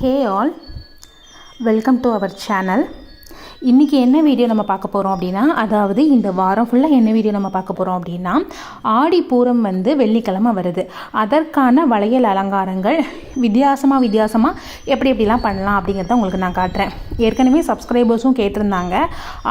Hey all, welcome to our channel. இன்றைக்கி என்ன video நம்ம பார்க்க போகிறோம் அப்படின்னா அதாவது இந்த வாரம் ஃபுல்லாக என்ன வீடியோ நம்ம பார்க்க போகிறோம் அப்படின்னா ஆடி பூரம் வந்து வெள்ளிக்கிழமை வருது. அதற்கான வளையல் அலங்காரங்கள் வித்தியாசமாக வித்தியாசமாக எப்படி எப்படிலாம் பண்ணலாம் அப்படிங்கிறத உங்களுக்கு நான் காட்டுறேன். ஏற்கனவே சப்ஸ்கிரைபர்ஸும் கேட்டிருந்தாங்க.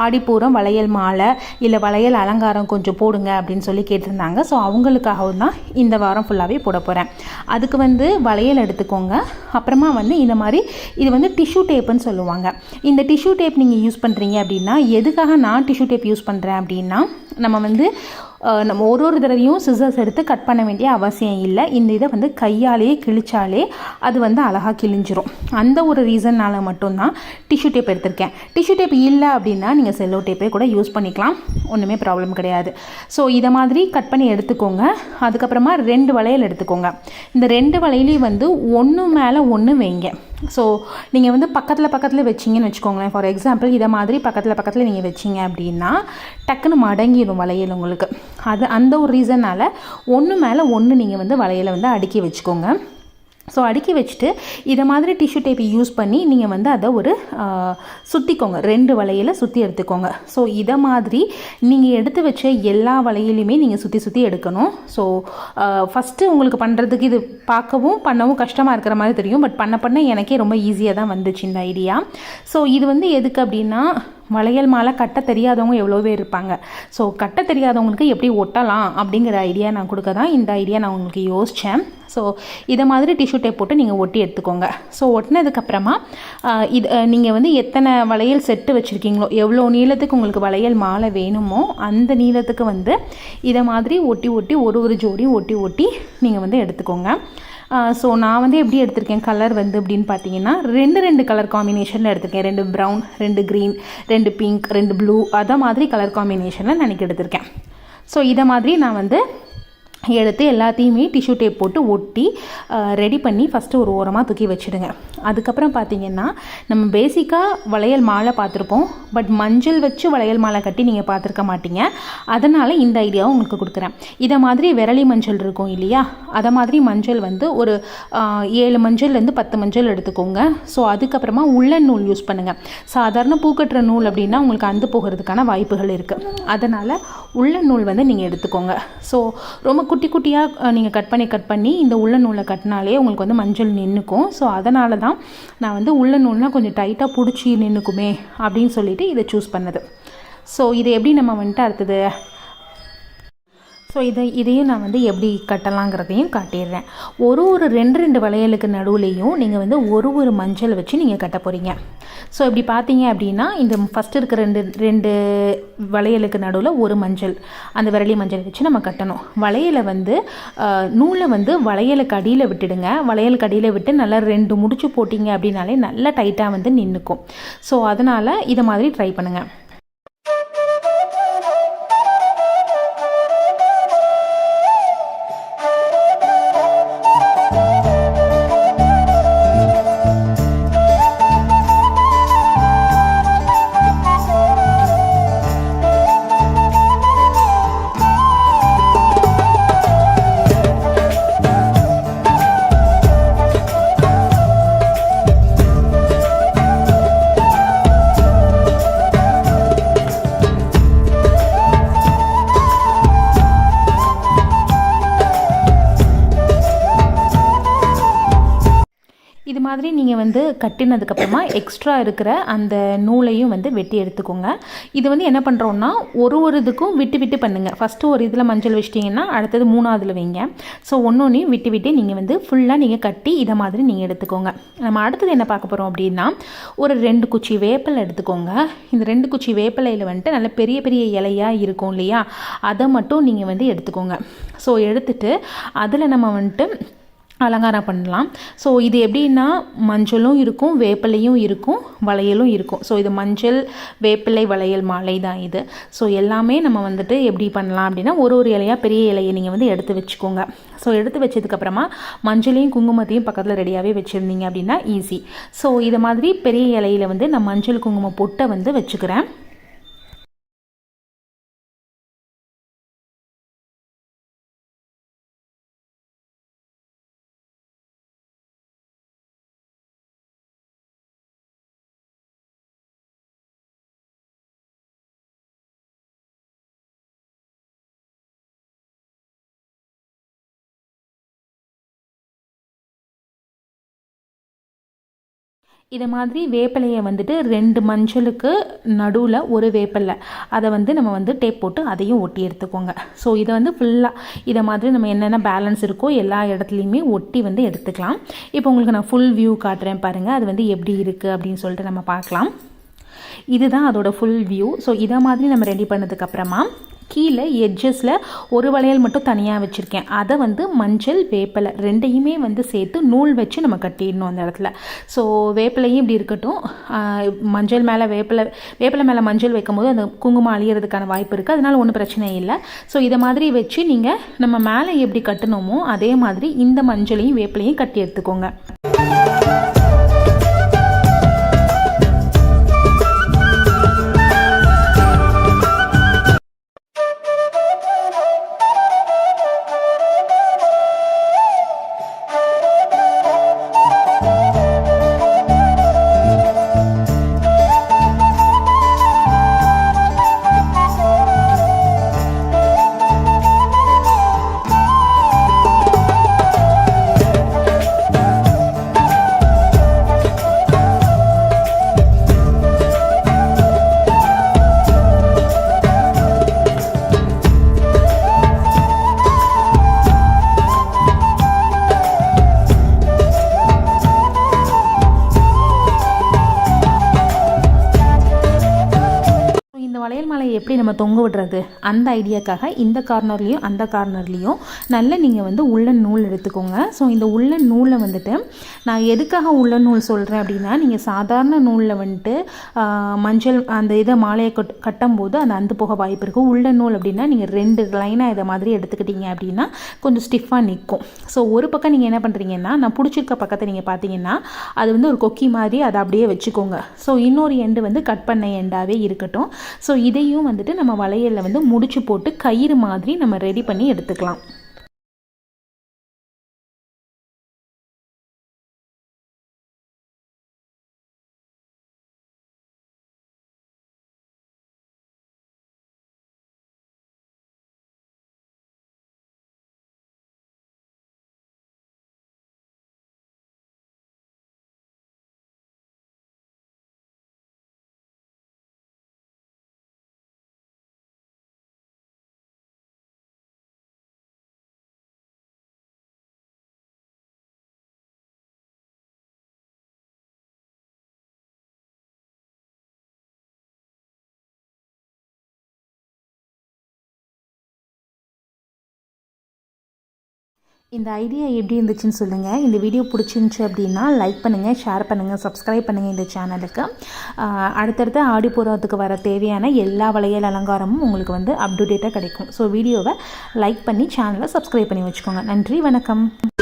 ஆடிப்பூரம் வளையல் மாலை இல்லை வளையல் அலங்காரம் கொஞ்சம் போடுங்க அப்படின்னு சொல்லி கேட்டிருந்தாங்க. ஸோ அவங்களுக்காகவும் தான் இந்த வாரம் ஃபுல்லாகவே போட போகிறேன் அதுக்கு வந்து வளையல் எடுத்துக்கோங்க. அப்புறமா வந்து இந்த மாதிரி இது வந்து டிஷ்யூ டேப்புன்னு சொல்லுவாங்க. இந்த டிஷ்யூ டேப் நீங்கள் யூஸ் பண்ணுறீங்க அப்படின்னா எதுக்காக நான் டிஷ்யூ டேப் யூஸ் பண்ணுறேன் அப்படின்னா நம்ம வந்து நம்ம ஒரு ஒரு தடவையும் சிசர்ஸ் எடுத்து கட் பண்ண வேண்டிய அவசியம் இல்லை. இந்த இதை வந்து கையாலேயே கிழிச்சாலே அது வந்து அழகாக கிழிஞ்சிரும். அந்த ஒரு ரீசன்னால் மட்டும்தான் டிஷ்யூ டேப் எடுத்திருக்கேன். டிஷ்யூ டேப் இல்லை அப்படின்னா நீங்கள் செல்லோ டேப்பே கூட யூஸ் பண்ணிக்கலாம். ஒன்றுமே ப்ராப்ளம் கிடையாது. ஸோ இதை மாதிரி கட் பண்ணி எடுத்துக்கோங்க. அதுக்கப்புறமா ரெண்டு வளையல் எடுத்துக்கோங்க. இந்த ரெண்டு வளையலையும் வந்து ஒன்று மேலே ஒன்று வைங்க. ஸோ நீங்கள் வந்து பக்கத்தில் பக்கத்தில் வச்சிங்கன்னு வச்சுக்கோங்களேன். ஃபார் எக்ஸாம்பிள் இதை மாதிரி பக்கத்தில் பக்கத்தில் நீங்கள் வச்சிங்க அப்படின்னா டக்குன்னு மடங்கிடும் வளையல் உங்களுக்கு. அது அந்த ஒரு ரீசனால் ஒன்று மேலே ஒன்று நீங்கள் வந்து வளையலை வந்து அடுக்கி வச்சுக்கோங்க. ஸோ அடுக்கி வச்சுட்டு இதை மாதிரி டிஷ்யூ டேப்பை யூஸ் பண்ணி நீங்கள் வந்து அதை ஒரு சுற்றிக்கோங்க ரெண்டு வலையில் சுற்றி எடுத்துக்கோங்க. ஸோ இதை மாதிரி நீங்கள் எடுத்து வச்ச எல்லா வளையலையுமே நீங்கள் சுற்றி சுற்றி எடுக்கணும். ஸோ ஃபஸ்ட்டு உங்களுக்கு பண்ணுறதுக்கு இது பார்க்கவும் பண்ணவும் கஷ்டமாக இருக்கிற மாதிரி தெரியும். பட் பண்ண பண்ண எனக்கே ரொம்ப ஈஸியாக தான் வந்துச்சு இந்த ஐடியா ஸோ இது வந்து எதுக்கு அப்படின்னா வளையல் மாலை கட்ட தெரியாதவங்க எவ்வளோ பேர் இருப்பாங்க. ஸோ கட்ட தெரியாதவங்களுக்கு எப்படி ஒட்டலாம் அப்படிங்கிற ஐடியா நான் கொடுக்க தான் இந்த ஐடியா நான் உங்களுக்கு யோசித்தேன் ஸோ இதை மாதிரி டிஷ்யூ டேப் போட்டு நீங்கள் ஒட்டி எடுத்துக்கோங்க. ஸோ ஒட்டினதுக்கப்புறமா இது நீங்கள் வந்து எத்தனை வளையல் செட்டு வச்சுருக்கீங்களோ எவ்வளோ நீளத்துக்கு உங்களுக்கு வளையல் மாலை வேணுமோ அந்த நீளத்துக்கு வந்து இதை மாதிரி ஒட்டி ஒட்டி ஒரு ஒரு ஜோடியும் ஒட்டி ஒட்டி நீங்கள் வந்து எடுத்துக்கோங்க. ஸோ நான் வந்து எப்படி எடுத்திருக்கேன்? கலர் வந்து அப்படின்னு பார்த்தீங்கன்னா ரெண்டு ரெண்டு கலர் காம்பினேஷனில் எடுத்திருக்கேன். ரெண்டு ப்ரௌன் ரெண்டு க்ரீன் ரெண்டு பிங்க் ரெண்டு ப்ளூ அதை மாதிரி கலர் காம்பினேஷனில் நான் எடுத்திருக்கேன். ஸோ இதை மாதிரி நான் வந்து எடுத்து எல்லாத்தையுமே டிஷ்யூ டேப் போட்டு ஒட்டி ரெடி பண்ணி ஃபஸ்ட்டு ஒரு ஓரமாக தூக்கி வச்சுடுங்க. அதுக்கப்புறம் பார்த்தீங்கன்னா நம்ம பேசிக்காக வளையல் மாலை பார்த்துருப்போம். பட் மஞ்சள் வச்சு வளையல் மாலை கட்டி நீங்கள் பார்த்துருக்க மாட்டீங்க. அதனால் இந்த ஐடியாவும் உங்களுக்கு கொடுக்குறேன். இதை மாதிரி விரலி மஞ்சள் இருக்கும் இல்லையா? அதை மாதிரி மஞ்சள் வந்து ஒரு ஏழு மஞ்சள்லேருந்து பத்து மஞ்சள் எடுத்துக்கோங்க. ஸோ அதுக்கப்புறமா உள்ளன் நூல் யூஸ் பண்ணுங்கள் சாதாரண பூக்கட்டுற நூல் அப்படின்னா உங்களுக்கு அந்து போகிறதுக்கான வாய்ப்புகள் இருக்குது அதனால் உள்ள நூல் வந்து நீங்கள் எடுத்துக்கோங்க. ஸோ ரொம்ப குட்டி குட்டியாக நீங்கள் கட் பண்ணி கட் பண்ணி இந்த உள்ள நூலை கட்டினாலே உங்களுக்கு வந்து மஞ்சள் நின்றுக்கும் ஸோ அதனால தான் நான் வந்து உள்ள நூல்னால் கொஞ்சம் டைட்டாக பிடிச்சி நின்றுக்குமே அப்படின்னு சொல்லிட்டு இதை சூஸ் பண்ணது. ஸோ இது எப்படி நம்ம வந்துட்டு அடுத்தது ஸோ இதை இதையும் நான் வந்து எப்படி கட்டலாங்கிறதையும் காட்டிடுறேன். ஒரு ஒரு ரெண்டு ரெண்டு வளையலுக்கு நடுவுலையும் நீங்கள் வந்து ஒரு ஒரு மஞ்சள் வச்சு நீங்கள் கட்ட போகிறீங்க ஸோ இப்படி பார்த்தீங்க அப்படின்னா இந்த ஃபஸ்ட்டு இருக்க ரெண்டு ரெண்டு வளையலுக்கு நடுவில் ஒரு மஞ்சள் அந்த விரலி மஞ்சள் வச்சு நம்ம கட்டணும். வளையலை வந்து நூலை வந்து வளையலுக்கு அடியில் விட்டுடுங்க. வளையலுக்கு அடியில் விட்டு நல்லா ரெண்டு முடிச்சு போட்டிங்க அப்படின்னாலே நல்லா டைட்டாக வந்து நின்றுக்கும் ஸோ அதனால் இதை மாதிரி ட்ரை பண்ணுங்கள் இது மாதிரி நீங்கள் வந்து கட்டினதுக்கப்புறமா எக்ஸ்ட்ரா இருக்கிற அந்த நூலையும் வந்து வெட்டி எடுத்துக்கோங்க. இது வந்து என்ன பண்ணுறோன்னா ஒரு ஒரு இதுக்கும் விட்டு விட்டு பண்ணுங்கள் ஃபஸ்ட்டு ஒரு இதில் மஞ்சள் வச்சிட்டிங்கன்னா அடுத்தது மூணாவதுல வைங்க. ஸோ ஒன்று ஒன்றையும் விட்டு விட்டு நீங்கள் வந்து ஃபுல்லாக நீங்கள் கட்டி இதை மாதிரி நீங்கள் எடுத்துக்கோங்க. நம்ம அடுத்தது என்ன பார்க்க போகிறோம் அப்படின்னா ஒரு ரெண்டு குச்சி வேப்பிலை எடுத்துக்கோங்க. இந்த ரெண்டு குச்சி வேப்பிலையில் வந்துட்டு நல்ல பெரிய பெரிய இலையாக இருக்கும் இல்லையா? அதை மட்டும் நீங்கள் வந்து எடுத்துக்கோங்க. ஸோ எடுத்துட்டு அதில் நம்ம வந்துட்டு அலங்காரம் பண்ணலாம். ஸோ இது எப்படின்னா மஞ்சளும் இருக்கும் வேப்பிலையும் இருக்கும் வளையலும் இருக்கும். ஸோ இது மஞ்சள் வேப்பிலை வளையல் மாலை தான் இது. ஸோ எல்லாமே நம்ம வந்துட்டு எப்படி பண்ணலாம் அப்படின்னா ஒரு ஒரு இலையாக பெரிய இலையை நீங்கள் வந்து எடுத்து வச்சுக்கோங்க. ஸோ எடுத்து வச்சதுக்கப்புறமா மஞ்சளையும் குங்குமத்தையும் பக்கத்தில் ரெடியாகவே வச்சுருந்தீங்க அப்படின்னா ஈஸி ஸோ இதை மாதிரி பெரிய இலையில வந்து நான் மஞ்சள் குங்குமம் பொட்டை வந்து வச்சுக்கிறேன். இதை மாதிரி வேப்பிலையை வந்துட்டு ரெண்டு மஞ்சளுக்கு நடுவில் ஒரு வேப்பிலை. அதை வந்து நம்ம வந்து டேப் போட்டு அதையும் ஒட்டி எடுத்துக்கோங்க. ஸோ இதை வந்து ஃபுல்லாக இதை மாதிரி நம்ம என்னென்ன பேலன்ஸ் இருக்கோ எல்லா இடத்துலையுமே ஒட்டி வந்து எடுத்துக்கலாம். இப்போ உங்களுக்கு நான் ஃபுல் வியூ காட்டுறேன் பாருங்கள் அது வந்து எப்படி இருக்குது அப்படின்னு சொல்லிட்டு நம்ம பார்க்கலாம். இதுதான் அதோட ஃபுல் வியூ ஸோ இதை மாதிரி நம்ம ரெடி பண்ணதுக்கப்புறமா கீழே எட்ஜஸில் ஒரு வளையல் மட்டும் தனியாக வச்சுருக்கேன். அதை வந்து மஞ்சள் வேப்பலை ரெண்டையுமே வந்து சேர்த்து நூல் வச்சு நம்ம கட்டிடணும் அந்த இடத்துல. ஸோ வேப்பிலையும் இப்படி இருக்கட்டும். மஞ்சள் மேலே வேப்பிலை வேப்பிலை மேலே மஞ்சள் வைக்கும்போது அந்த குங்குமம் அழியறதுக்கான வாய்ப்பு இருக்குது அதனால் ஒன்றும் பிரச்சனை இல்லை. ஸோ இதை மாதிரி வச்சு நீங்கள் நம்ம மேலே எப்படி கட்டணுமோ அதே மாதிரி இந்த மஞ்சளையும் வேப்பிலையும் கட்டி எடுத்துக்கோங்க. நம்ம தொங்க விடுறது அந்த ஐடியாக்காக இந்த கார்னர்லேயும் அந்த கார்னர்லேயும் நல்ல நீங்கள் வந்து உள்ளன் நூல் எடுத்துக்கோங்க. ஸோ இந்த உள்ளன் நூலை வந்துட்டு நான் எதுக்காக உள்ளன் நூல் சொல்கிறேன் அப்படின்னா நீங்கள் சாதாரண நூலில் வந்துட்டு மஞ்சள் அந்த இதை மாலையை கட் கட்டும்போது அந்த அந்து போக வாய்ப்பு இருக்கும் உள்ளன் நூல் அப்படின்னா நீங்கள் ரெண்டு லைனாக இதை மாதிரி எடுத்துக்கிட்டீங்க அப்படின்னா கொஞ்சம் ஸ்டிஃபாக நிற்கும் ஸோ ஒரு பக்கம் நீங்கள் என்ன பண்ணுறீங்கன்னா நான் பிடிச்சிருக்க பக்கத்தை நீங்கள் பார்த்தீங்கன்னா அது வந்து ஒரு கொக்கி மாதிரி அதை அப்படியே வச்சுக்கோங்க. ஸோ இன்னொரு எண்டு வந்து கட் பண்ண எண்டாகவே இருக்கட்டும். ஸோ இதையும் வந்துட்டு நம்ம வளையலில் வந்து முடிச்சு போட்டு கயிறு மாதிரி நம்ம ரெடி பண்ணி எடுத்துக்கலாம். இந்த ஐடியா எப்படி இருந்துச்சுன்னு சொல்லுங்கள் இந்த வீடியோ பிடிச்சிருந்துச்சு அப்படின்னா லைக் பண்ணுங்கள் ஷேர் பண்ணுங்கள் சப்ஸ்கிரைப் பண்ணுங்கள் இந்த சேனலுக்கு அடுத்தடுத்து அடுத்தடுத்த ஆடி பூர்வத்துக்கு வர தேவையான எல்லா வளையல் அலங்காரமும் உங்களுக்கு வந்து அப்டுடேட்டாக டேட்டாக கிடைக்கும். ஸோ வீடியோவை லைக் பண்ணி சேனலை சப்ஸ்கிரைப் பண்ணி வச்சுக்கோங்க. நன்றி வணக்கம்.